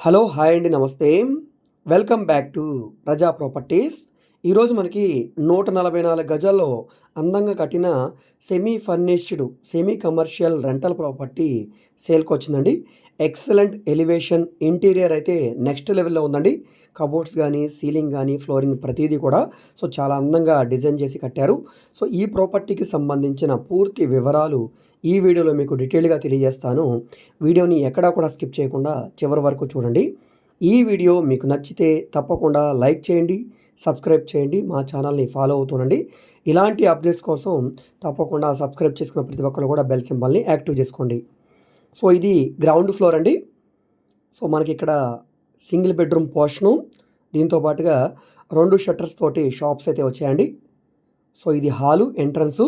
Hello hi అండి namaste. Welcome back to Praja Properties. ఈరోజు మనకి నూట నలభై నాలుగు గజాల్లో అందంగా కట్టిన semi furnished semi commercial rental property సేల్కి వచ్చిందండి. ఎక్సలెంట్ ఎలివేషన్ ఇంటీరియర్ అయితే నెక్స్ట్ లెవెల్లో ఉందండి. కబోర్డ్స్ కానీ సీలింగ్ కానీ ఫ్లోరింగ్ ప్రతిదీ కూడా సో చాలా అందంగా డిజైన్ చేసి కట్టారు. సో ఈ ప్రాపర్టీకి సంబంధించిన పూర్తి వివరాలు ఈ వీడియోలో మీకు డీటెయిల్గా తెలియజేస్తాను. వీడియోని ఎక్కడా కూడా స్కిప్ చేయకుండా చివరి వరకు చూడండి. ఈ వీడియో మీకు నచ్చితే తప్పకుండా లైక్ చేయండి సబ్స్క్రైబ్ చేయండి మా ఛానల్ని ఫాలో అవుతుండండి ఇలాంటి అప్డేట్స్ కోసం తప్పకుండా సబ్స్క్రైబ్ చేసుకున్న ప్రతి ఒక్కరు కూడా బెల్ సింబల్ని యాక్టివ్ చేసుకోండి. సో ఇది గ్రౌండ్ ఫ్లోర్ అండి. సో మనకి ఇక్కడ సింగిల్ బెడ్రూమ్ పోర్షను. దీంతో పాటుగా రెండు షట్టర్స్ తోటి షాప్స్ అయితే వచ్చాయండి. సో ఇది హాలు ఎంట్రన్సు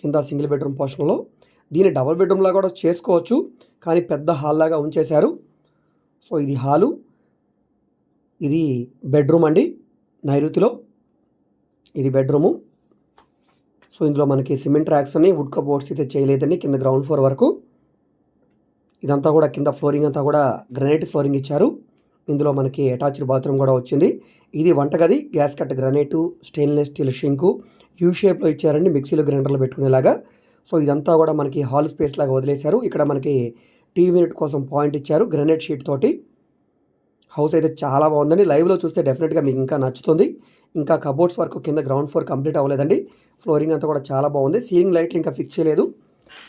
కింద సింగిల్ బెడ్రూమ్ పోర్షన్లో. దీన్ని డబుల్ బెడ్రూమ్లా కూడా చేసుకోవచ్చు కానీ పెద్ద హాల్ లాగా ఉంచేశారు. సో ఇది హాలు. ఇది బెడ్రూమ్ అండి నైరుతిలో. ఇది బెడ్రూము. సో ఇందులో మనకి సిమెంట్ ర్యాక్స్ అని వుడ్ కబోర్డ్స్ అయితే చేయలేదండి కింద గ్రౌండ్ ఫ్లోర్ వరకు. ఇదంతా కూడా కింద ఫ్లోరింగ్ అంతా కూడా గ్రనైట్ ఫ్లోరింగ్ ఇచ్చారు. ఇందులో మనకి అటాచ్డ్ బాత్రూమ్ కూడా వచ్చింది. ఇది వంటగది gas cut granite stainless steel sink U షేప్లో ఇచ్చారండి మిక్సీలో గ్రైండర్లో పెట్టుకునేలాగా. సో ఇదంతా కూడా మనకి హాల్ స్పేస్ లాగా వదిలేశారు. ఇక్కడ మనకి టీవీ యూనిట్ కోసం పాయింట్ ఇచ్చారు గ్రనైట్ షీట్ తోటి. హౌస్ అయితే చాలా బాగుందండి. లైవ్లో చూస్తే డెఫినెట్గా మీకు ఇంకా నచ్చుతుంది. ఇంకా కబోర్డ్స్ వరకు కింద గ్రౌండ్ ఫ్లోర్ కంప్లీట్ అవ్వలేదండి. ఫ్లోరింగ్ అంతా కూడా చాలా బాగుంది. సీలింగ్ లైట్లు ఇంకా ఫిక్స్ చేయలేదు.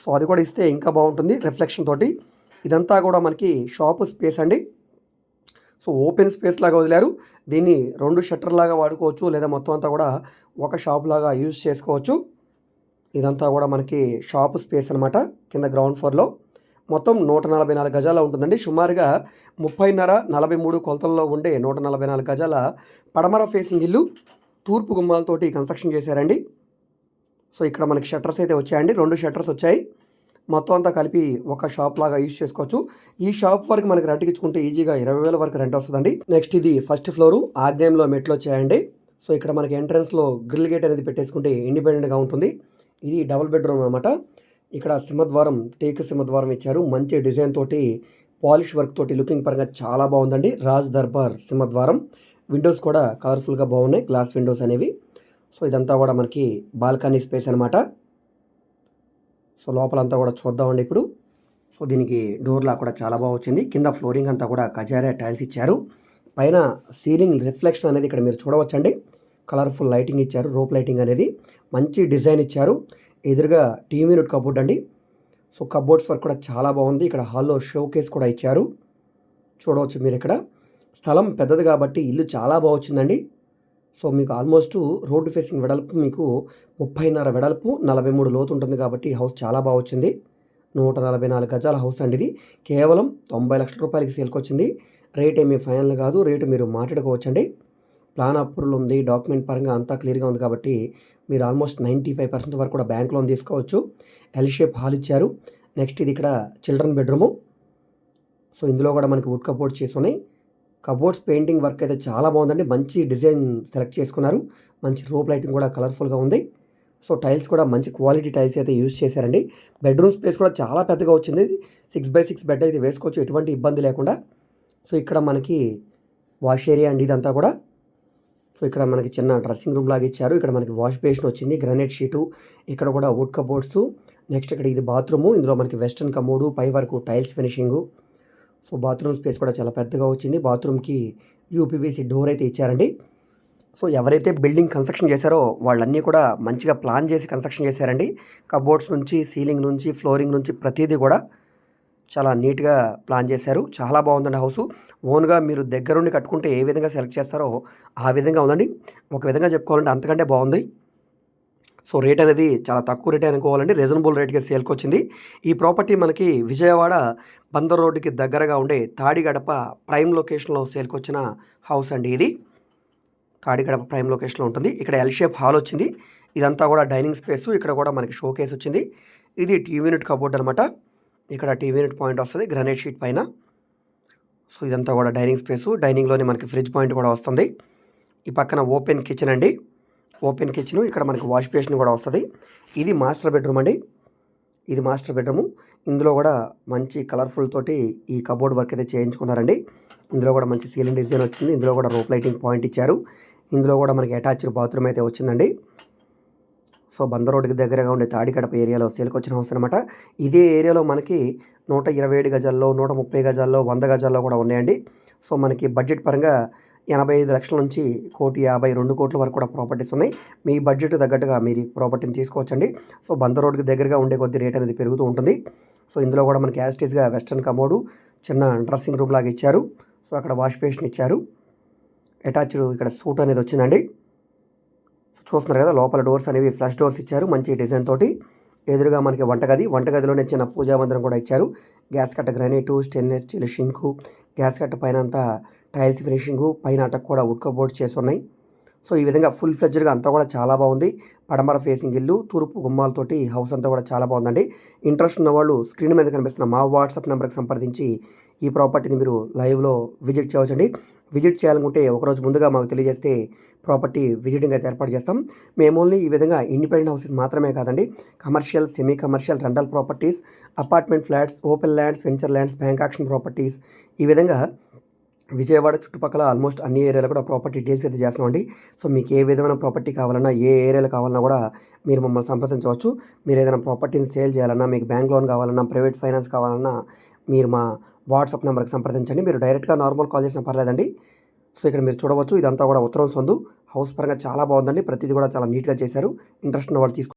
సో అది కూడా ఇస్తే ఇంకా బాగుంటుంది రిఫ్లెక్షన్ తోటి. ఇదంతా కూడా మనకి షాప్ స్పేస్ అండి. సో ఓపెన్ స్పేస్ లాగా వదిలారు. దీన్ని రెండు షట్టర్ లాగా వాడుకోవచ్చు. లేదా మొత్తం అంతా కూడా ఒక షాప్ లాగా యూజ్ చేసుకోవచ్చు. ఇదంతా కూడా మనకి షాప్ స్పేస్ అనమాట కింద గ్రౌండ్ ఫ్లోర్లో. మొత్తం నూట నలభై నాలుగు గజాల ఉంటుందండి. సుమారుగా ముప్పైన్నర నలభై మూడు కొలతల్లో ఉండే నూట నలభై నాలుగు గజాల పడమర ఫేసింగ్ ఇల్లు తూర్పు గుమ్మాలతోటి కన్స్ట్రక్షన్ చేశారండి. సో ఇక్కడ మనకి షట్టర్స్ అయితే వచ్చాయండి. రెండు షట్టర్స్ వచ్చాయి. మొత్తం అంతా కలిపి ఒక షాప్ లాగా యూజ్ చేసుకోవచ్చు. ఈ షాప్ వరకు మనకి రెంట్కి ఇచ్చుకుంటే ఈజీగా ఇరవై వేల వరకు రెంట్ వస్తుందండి. నెక్స్ట్ ఇది ఫస్ట్ ఫ్లోరు ఆగ్నేయంలో మెట్లు వచ్చాయండి. సో ఇక్కడ మనకి ఎంట్రన్స్లో గ్రిల్ గేట్ అనేది పెట్టేసుకుంటే ఇండిపెండెంట్గా ఉంటుంది. ఇది డబుల్ బెడ్రూమ్ అనమాట ఇక్కడ సింహద్వారం టేక్ సింహద్వారం ఇచ్చారు. మంచి డిజైన్ తోటి పాలిష్ వర్క్ తోటి లుకింగ్ పరంగా చాలా బాగుందండి. రాజ్ దర్బార్ సింహద్వారం. విండోస్ కూడా కలర్ఫుల్గా బాగున్నాయి. గ్లాస్ విండోస్ అనేవి. సో ఇదంతా కూడా మనకి బాల్కనీ స్పేస్ అనమాట సో లోపలంతా కూడా చూద్దామండి ఇప్పుడు. సో దీనికి డోర్ కూడా చాలా బాగా వచ్చింది. కింద ఫ్లోరింగ్ అంతా కూడా కజారియా టైల్స్ ఇచ్చారు. పైన సీలింగ్ రిఫ్లెక్షన్ అనేది ఇక్కడ మీరు చూడవచ్చండి. కలర్ఫుల్ లైటింగ్ ఇచ్చారు. రోప్ లైటింగ్ అనేది మంచి డిజైన్ ఇచ్చారు. ఎదురుగా టీవీ యూనిట్ కబోర్డ్ అండి. సో కబోర్డ్స్ వర్క్ కూడా చాలా బాగుంది. ఇక్కడ హాల్లో షో కేస్ కూడా ఇచ్చారు. చూడవచ్చు మీరు ఇక్కడ. స్థలం పెద్దది కాబట్టి ఇల్లు చాలా బాగా వచ్చిందండి. సో మీకు ఆల్మోస్ట్ రోడ్డు ఫేసింగ్ వెడల్పు మీకు ముప్పైన్నర వెడల్పు నలభై మూడు లోతు ఉంటుంది కాబట్టి హౌస్ చాలా బాగా వచ్చింది. నూట నలభై నాలుగు గజాల హౌస్ అండి ఇది. కేవలం తొంభై లక్షల రూపాయలకి సేల్కి వచ్చింది. రేట్ ఏమీ ఫైనల్ కాదు రేటు మీరు మాట్లాడుకోవచ్చండి. ప్లాన్ అప్రూవల్ ఉంది డాక్యుమెంట్ పరంగా అంతా క్లియర్గా ఉంది కాబట్టి మీరు ఆల్మోస్ట్ నైంటీ ఫైవ్ పర్సెంట్ వరకు కూడా బ్యాంక్ లోన్ తీసుకోవచ్చు. ఎల్ షేప్ హాల్ ఇచ్చారు. నెక్స్ట్ ఇది ఇక్కడ చిల్డ్రన్ బెడ్రూము సో ఇందులో కూడా మనకి వుడ్ కపోర్ట్ చేసి ఉన్నాయి. కబోర్డ్స్ పెయింటింగ్ వర్క్ అయితే చాలా బాగుందండి. మంచి డిజైన్ సెలెక్ట్ చేసుకున్నారు. మంచి రోప్ లైటింగ్ కూడా కలర్ఫుల్గా ఉంది. సో టైల్స్ కూడా మంచి క్వాలిటీ టైల్స్ అయితే యూజ్ చేశారండి. బెడ్రూమ్ స్పేస్ కూడా చాలా పెద్దగా వచ్చింది. సిక్స్ బై సిక్స్ బెడ్ అయితే వేసుకోవచ్చు. ఎటువంటి ఇబ్బంది లేకుండా. సో ఇక్కడ మనకి వాష్ ఏరియా అండి ఇదంతా కూడా. సో ఇక్కడ మనకి చిన్న డ్రెస్సింగ్ రూమ్ లాగా ఇచ్చారు. ఇక్కడ మనకి వాష్ బేసిన్ వచ్చింది. Granite sheet. ఇక్కడ కూడా వుడ్ కబోర్డ్స్. నెక్స్ట్ ఇక్కడ ఇది బాత్రూము. ఇందులో మనకి వెస్ట్రన్ కమోడు పై వరకు tiles finishing. So bathroom space కూడా చాలా పెద్దగా వచ్చింది. బాత్రూమ్కి యూపీవీసీ డోర్ అయితే ఇచ్చారండి. సో ఎవరైతే బిల్డింగ్ కన్స్ట్రక్షన్ చేశారో వాళ్ళన్నీ కూడా మంచిగా ప్లాన్ చేసి కన్స్ట్రక్షన్ చేశారండి. కబోర్డ్స్ నుంచి సీలింగ్ నుంచి ఫ్లోరింగ్ నుంచి ప్రతిదీ కూడా చాలా నీట్గా ప్లాన్ చేశారు. చాలా బాగుందండి హౌస్. ఓన్గా మీరు దగ్గరుండి కట్టుకుంటే ఏ విధంగా సెలెక్ట్ చేస్తారో ఆ విధంగా ఉందండి. ఒక విధంగా చెప్పుకోవాలంటే అంతకంటే బాగుంది. సో రేట్ అనేది చాలా తక్కువ రేట్ అనుకోవాలండి. రీజనబుల్ రేట్కి సేల్కి వచ్చింది ఈ ప్రాపర్టీ మనకి విజయవాడ బందర్ రోడ్డుకి దగ్గరగా ఉండే తాడిగడప ప్రైమ్ లొకేషన్లో సేల్కి వచ్చిన హౌస్ అండి ఇది. తాడిగడప ప్రైమ్ లొకేషన్లో ఉంటుంది. ఇక్కడ ఎల్ షేప్ హాల్ వచ్చింది. ఇదంతా కూడా డైనింగ్ స్పేస్. ఇక్కడ కూడా మనకి షో కేస్ వచ్చింది. ఇది టీవీ యూనిట్ కబోర్డ్ అనమాట ఇక్కడ టీవీ యూనిట్ పాయింట్ వస్తుంది గ్రానైట్ షీట్ పైన. సో ఇదంతా కూడా డైనింగ్ స్పేసు. డైనింగ్లోనే మనకి ఫ్రిడ్జ్ పాయింట్ కూడా వస్తుంది. ఈ పక్కన ఓపెన్ కిచెన్ అండి. ఓపెన్ కిచెన్ ఇక్కడ మనకి వాష్ బేసిన్ కూడా వస్తుంది. ఇది మాస్టర్ బెడ్రూమ్ అండి. ఇది మాస్టర్ బెడ్రూము. ఇందులో కూడా మంచి కలర్ఫుల్ తోటి ఈ కబోర్డ్ వర్క్ అయితే చేయించుకున్నారండి. ఇందులో కూడా మంచి సీలింగ్ డిజైన్ వచ్చింది. ఇందులో కూడా రోప్ లైటింగ్ పాయింట్ ఇచ్చారు. ఇందులో కూడా మనకి అటాచ్డ్ బాత్రూమ్ అయితే వచ్చిందండి. సో బంద రోడ్డుకి దగ్గరగా ఉండే తాడికడప ఏరియాలో సేల్కి వచ్చిన హౌస్ అనమాట ఇదే ఏరియాలో మనకి నూట ఇరవై ఏడు గజాల్లో నూట ముప్పై గజాల్లో వంద గజాల్లో కూడా ఉన్నాయండి. సో మనకి బడ్జెట్ పరంగా ఎనభై ఐదు లక్షల నుంచి కోటి యాభై రెండు కోట్ల వరకు కూడా ప్రాపర్టీస్ ఉన్నాయి. మీ బడ్జెట్ తగ్గట్టుగా మీరు ప్రాపర్టీని తీసుకోవచ్చండి. సో బంద రోడ్డుకి దగ్గరగా ఉండే కొద్ది రేట్ అనేది పెరుగుతూ ఉంటుంది. సో ఇందులో కూడా మనకి యాస్టేజ్గా వెస్ట్రన్ కమోడు చిన్న డ్రెస్సింగ్ రూమ్ లాగా ఇచ్చారు. సో అక్కడ వాష్ బేసిన్ ఇచ్చారు. అటాచ్డ్ ఇక్కడ సూట్ అనేది వచ్చిందండి. చూస్తున్నారు కదా లోపల డోర్స్ అనేవి ఫ్లష్ డోర్స్ ఇచ్చారు మంచి డిజైన్ తోటి. ఎదురుగా మనకి వంటగది వంటగదిలోనే చిన్న పూజా మందిరం కూడా ఇచ్చారు. గ్యాస్ కట్ట granite stainless steel sink gas కట్ట పైన అంతా టైల్స్ ఫినిషింగ్ పైన అటక్ కూడా ఉడ్ కబోర్డ్స్ చేసి ఉన్నాయి. సో ఈ విధంగా ఫుల్ ఫ్లెజ్డ్గా అంతా కూడా చాలా బాగుంది. పడమర ఫేసింగ్ ఇల్లు తూర్పు గుమ్మాలతోటి హౌస్ అంతా కూడా చాలా బాగుందండి. ఇంట్రెస్ట్ ఉన్న వాళ్ళు స్క్రీన్ మీద కనిపిస్తున్న మా వాట్సాప్ నెంబర్కి సంప్రదించి ఈ ప్రాపర్టీని మీరు లైవ్లో విజిట్ చేయవచ్చండి. విజిట్ చేయాలనుకుంటే ఒకరోజు ముందుగా మాకు తెలియజేస్తే ప్రాపర్టీ విజిటింగ్ అయితే ఏర్పాటు చేస్తాం. మేము ఓన్లీ ఈ విధంగా ఇండిపెండెంట్ హౌసెస్ మాత్రమే కాదండి. Commercial semi commercial rental properties apartment flats open lands venture lands bank auction properties ఈ విధంగా విజయవాడ చుట్టుపక్కల ఆల్మోస్ట్ అన్ని ఏరియాలో కూడా ప్రాపర్టీ డీల్స్ అయితే చేస్తున్నామండి సో మీకు ఏ విధమైన ప్రాపర్టీ కావాలన్నా ఏ ఏరియాలో కావాలన్నా కూడా మీరు మమ్మల్ని సంప్రదించవచ్చు. మీరు ఏదైనా ప్రాపర్టీని సేల్ చేయాలన్నా మీకు బ్యాంక్ లోన్ కావాలన్నా ప్రైవేట్ ఫైనాన్స్ కావాలన్నా మీరు మా వాట్సాప్ నెంబర్కి సంప్రదించండి. మీరు డైరెక్ట్గా నార్మల్ కాల్ చేసినా పర్లేదండి. సో ఇక్కడ మీరు చూడవచ్చు ఇదంతా కూడా ఉత్తరం సొందు. హౌస్ పరంగా చాలా బాగుందండి. ప్రతిదీ కూడా చాలా నీట్గా చేశారు. ఇంట్రెస్ట్ ఉన్న వాళ్ళు తీసుకు